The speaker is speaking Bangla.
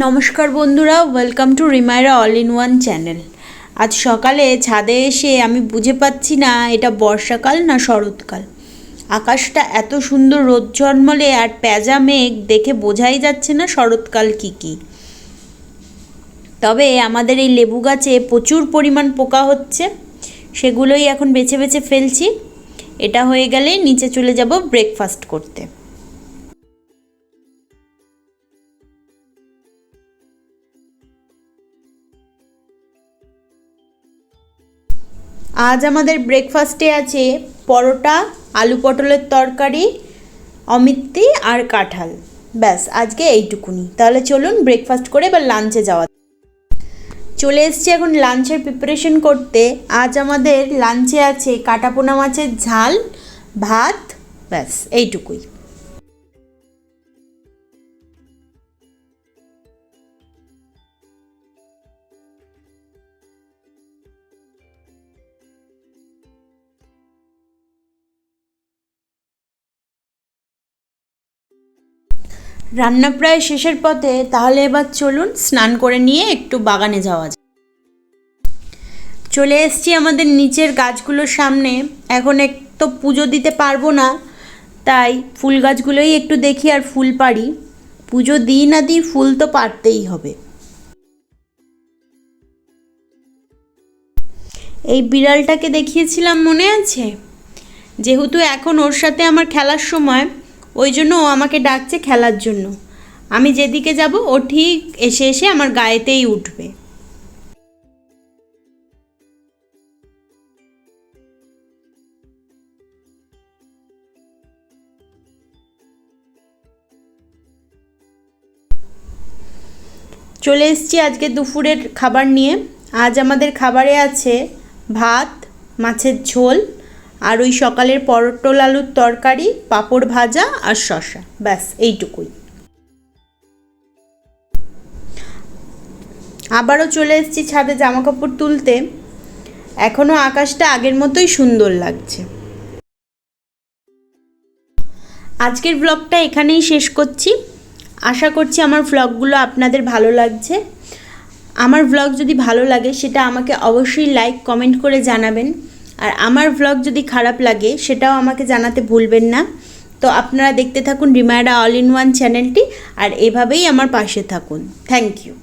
নমস্কার বন্ধুরা welcome to Rimaira all in one channel আজ সকালে ছাদে এসে আমি বুঝে পাচ্ছি না এটা বর্ষাকাল না শরৎকাল। আকাশটা এত সুন্দর রোদ জন্মলে আর প্যাজা মেঘ দেখে বোঝাই যাচ্ছে না শরৎকাল কী কী। তবে আমাদের এই লেবু গাছে প্রচুর পরিমাণ পোকা হচ্ছে, সেগুলোই এখন বেছে বেছে ফেলছি। এটা হয়ে গেলে নিচে চলে যাব ব্রেকফাস্ট করতে। আজ আমাদের ব্রেকফাস্টে আছে পরোটা, আলু পটলের তরকারি অমিত্তি আর কাঁঠাল। ব্যাস, আজকে এইটুকুনি। তাহলে চলুন ব্রেকফাস্ট করে এবার লাঞ্চে যাওয়া চলে এসছি এখন লাঞ্চের প্রিপারেশন করতে। আজ আমাদের লাঞ্চে আছে কাটাপোনা মাছের ঝাল, ভাত, ব্যাস, এইটুকুই। রান্না প্রায় শেষের পথে, তাহলে এবার চলুন স্নান করে নিয়ে একটু বাগানে যাওয়া যায় চলে এসছি আমাদের নিচের গাছগুলোর সামনে। এখন এক তো পুজো দিতে পারব না, তাই ফুল গাছগুলোই একটু দেখি আর ফুল পারি পুজো দিই না দিই, ফুল তো পারতেই হবে। এই বিড়ালটাকে দেখিয়েছিলাম, মনে আছে? যেহেতু এখন ওর সাথে আমার খেলার সময় ওই জন্য ও আমাকে ডাকছে খেলার জন্য। আমি যেদিকে যাব, ও ঠিক এসে এসে আমার গায়েতেই উঠবে। চলে এসেছি আজকে দুপুরের খাবার নিয়ে। আজ আমাদের খাবারে আছে ভাত, মাছের ঝোল আর ওই সকালের পরটল আলুর তরকারি, পাঁপড় ভাজা আর শশা ব্যাস, এইটুকুই। আবারও চলে এসেছি ছাদে জামা কাপড় তুলতে। এখনও আকাশটা আগের মতোই সুন্দর লাগছে। আজকের ব্লগটা এখানেই শেষ করছি। আশা করছি আমার ব্লগগুলো আপনাদের ভালো লাগছে। আমার ব্লগ যদি ভালো লাগে, সেটা আমাকে অবশ্যই লাইক কমেন্ট করে জানাবেন। আর আমার ভ্লগ যদি খারাপ লাগে, সেটাও আমাকে জানাতে ভুলবেন না। তো আপনারা দেখতে থাকুন রিমায়রা অল ইন ওয়ান চ্যানেলটি আর এভাবেই আমার পাশে থাকুন। Thank you